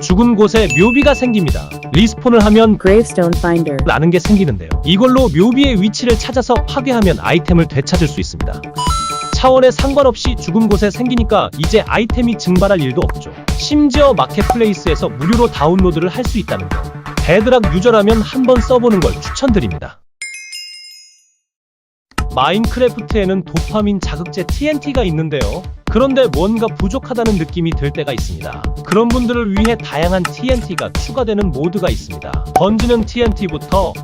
죽은 곳에 묘비가 생깁니다. 리스폰을 하면 Gravestone Finder. 라는 게 생기는데요. 이걸로 묘비의 위치를 찾아서 파괴하면 아이템을 되찾을 수 있습니다. 차원에 상관없이 죽은 곳에 생기니까 이제 아이템이 증발할 일도 없죠. 심지어 마켓플레이스에서 무료로 다운로드를 할 수 있다는 거. 베드락 유저라면 한번 써보는 걸 추천드립니다. 마인크래프트에는 도파민 자극제 TNT가 있는데요. 그런데 뭔가 부족하다는 느낌이 들 때가 있습니다. 그런 분들을 위해 다양한 TNT가 추가되는 모드가 있습니다. 던지는 TNT부터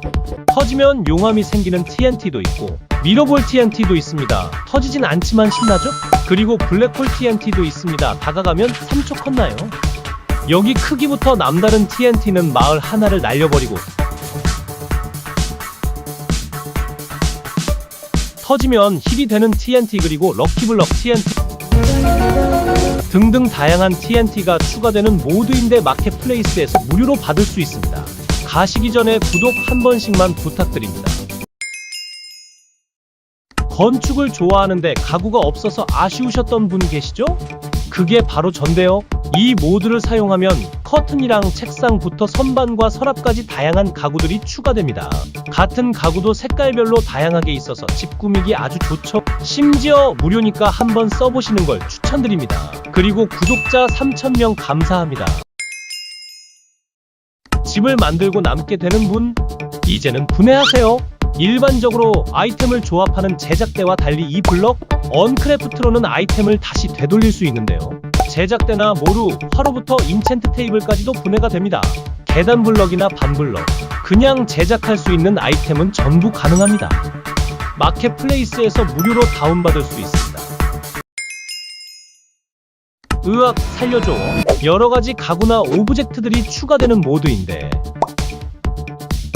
터지면 용암이 생기는 TNT도 있고 밀어볼 TNT도 있습니다. 터지진 않지만 신나죠? 그리고 블랙홀 TNT도 있습니다. 다가가면 3초 컸나요? 여기 크기부터 남다른 TNT는 마을 하나를 날려버리고 터지면 힐이 되는 TNT 그리고 럭키블럭 TNT 등등 다양한 TNT가 추가되는 모드인데 마켓플레이스에서 무료로 받을 수 있습니다. 가시기 전에 구독 한 번씩만 부탁드립니다. 건축을 좋아하는데 가구가 없어서 아쉬우셨던 분 계시죠? 그게 바로 전데요. 이 모드를 사용하면 커튼이랑 책상부터 선반과 서랍까지 다양한 가구들이 추가됩니다. 같은 가구도 색깔별로 다양하게 있어서 집 꾸미기 아주 좋죠. 심지어 무료니까 한번 써보시는 걸 추천드립니다. 그리고 구독자 3,000명 감사합니다. 집을 만들고 남게 되는 분, 이제는 분해하세요. 일반적으로 아이템을 조합하는 제작대와 달리 이 블럭, 언크래프트로는 아이템을 다시 되돌릴 수 있는데요. 제작대나 모루, 화로부터 인챈트 테이블까지도 분해가 됩니다. 계단 블럭이나 반 블럭, 그냥 제작할 수 있는 아이템은 전부 가능합니다. 마켓플레이스에서 무료로 다운받을 수 있습니다. 으악, 살려줘. 여러 가지 가구나 오브젝트들이 추가되는 모드인데,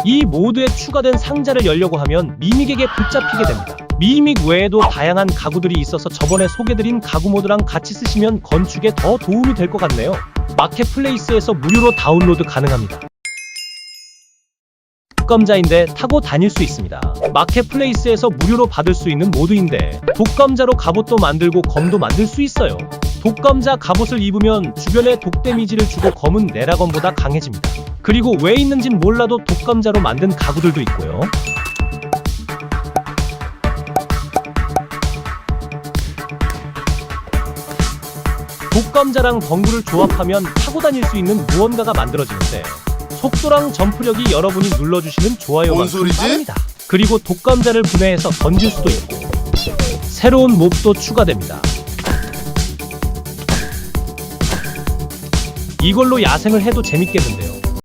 이 모드에 추가된 상자를 열려고 하면 미믹에게 붙잡히게 됩니다. 미믹 외에도 다양한 가구들이 있어서 저번에 소개드린 가구 모드랑 같이 쓰시면 건축에 더 도움이 될 것 같네요. 마켓플레이스에서 무료로 다운로드 가능합니다. 독감자인데 타고 다닐 수 있습니다. 마켓플레이스에서 무료로 받을 수 있는 모드인데 독감자로 갑옷도 만들고 검도 만들 수 있어요. 독감자 갑옷을 입으면 주변에 독 데미지를 주고 검은 내라검보다 강해집니다. 그리고 왜 있는진 몰라도 독감자로 만든 가구들도 있고요. 독감자랑 덩굴을 조합하면 타고 다닐 수 있는 무언가가 만들어지는데 속도랑 점프력이 여러분이 눌러주시는 뭔 좋아요만큼? 빠릅니다. 그리고 독감자를 분해해서 던질 수도 있고 새로운 몹도 추가됩니다. 이걸로 야생을 해도 재밌겠는데요.